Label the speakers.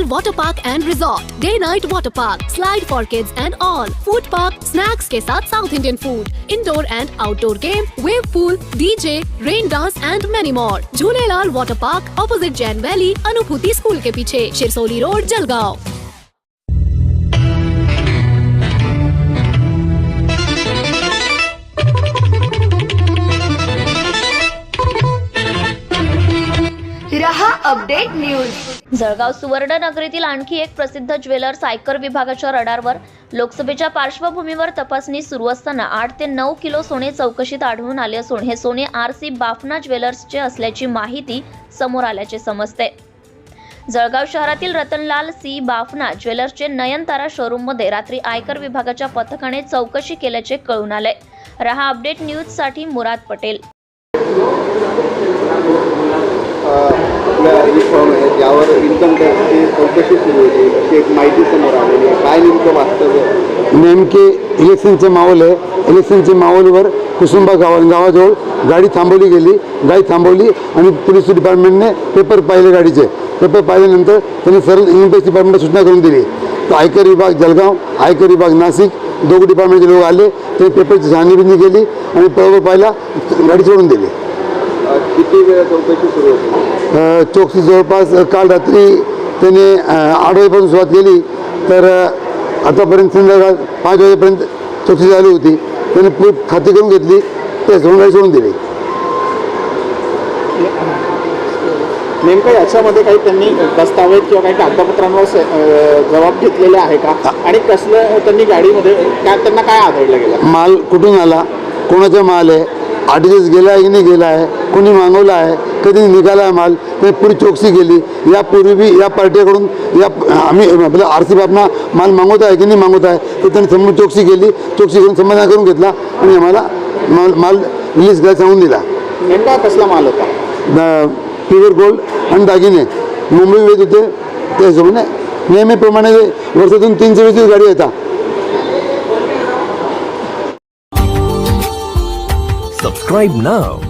Speaker 1: Bhopal Water Park and Resort, Day Night Water Park, Slide for Kids and All, Food Park, snacks के साथ south Indian food indoor and outdoor game wave pool DJ rain dance and many more Jhulelal water park opposite Jain valley Anubhuti school के पीछे. Shirsoli road Jalgaon
Speaker 2: रहा update news
Speaker 3: Jalgaon सुवर्ण नगरीतील आणखी एक प्रसिद्ध jewellers आयकर विभागाच्या रडारवर लोकसभेच्या पार्श्वभूमीवर तपासणी सुरू असताना आठ ते नऊ किलो सोने चौकशीत आढळून आले असून हे सोने आर सी बाफना ज्वेलर्सचे असल्याची माहिती समोर आल्याचे समजते. जळगाव शहरातील रतनलाल सी. बाफना ज्वेलर्सचे नयनतारा शोरूममध्ये रात्री आयकर विभागाच्या पथकाने चौकशी केल्याचे कळून आले. रहा अपडेट न्यूजसाठी मुराद पटेल.
Speaker 4: ज्यावर इन्कम टॅक्सची चौकशी सुरू होती अशी एक माहिती समोर आलेली आहे. काय नेमकं वास्तव्य?
Speaker 5: नेमके इलेक्शनचे माहोल आहे. इलेक्शनचे माहोलवर कुसुंबा गावा गावाजवळ गाडी थांबवली गेली. गाडी थांबवली आणि पोलीस डिपार्टमेंटने पेपर पाहिले गाडीचे. पेपर पाहिल्यानंतर त्यांनी सरळ इन्कम डिपार्टमेंटला सूचना करून दिली. तर आयकर विभाग जळगाव आयकर विभाग नाशिक दोघं डिपार्टमेंटचे लोक आले. ते पेपरची छानबीनी केली आणि पेपर पाहिला गाडी सोडून दिली.
Speaker 4: किती वेळ चौकशी सुरू होती?
Speaker 5: चौकशी जवळपास काल रात्री त्याने आठ वाजेपासून सुरुवात केली. तर आतापर्यंत संध्याकाळ पाच वाजेपर्यंत चौकशी झाली होती. त्याने पूर खाती करून घेतली. ते सोडून सोडून दिली.
Speaker 6: नेमकं याच्यामध्ये काही त्यांनी दस्तावेज किंवा काही कागदपत्रांवर जबाब घेतलेले आहे का? आणि कसलं त्यांनी गाडीमध्ये काय त्यांना काय आढळलं गेलं?
Speaker 5: माल कुठून आला? कोणाचा माल आहे? आठ दिवस गेला आहे की नाही गेला आहे? कोणी मागवला आहे? कधी निघाला आहे माल ते पुरी चौकशी केली. यापूर्वी बी या पार्टीकडून या आम्ही आपलं आर सी बापना माल मागवत आहे की नाही मागवत आहे तर त्यांनी समोर चौकशी केली. चौकशी करून समाधान करून घेतला आणि आम्हाला माल माल रिलीज करायला सांगून दिला.
Speaker 6: नेमका कसला माल होता?
Speaker 5: प्युअर गोल्ड आणि दागिने. मुंबई वेळ होते त्या हिशोबाने नेहमीप्रमाणे वर्षातून तीनशे वीस गाडी येतात.
Speaker 7: Subscribe now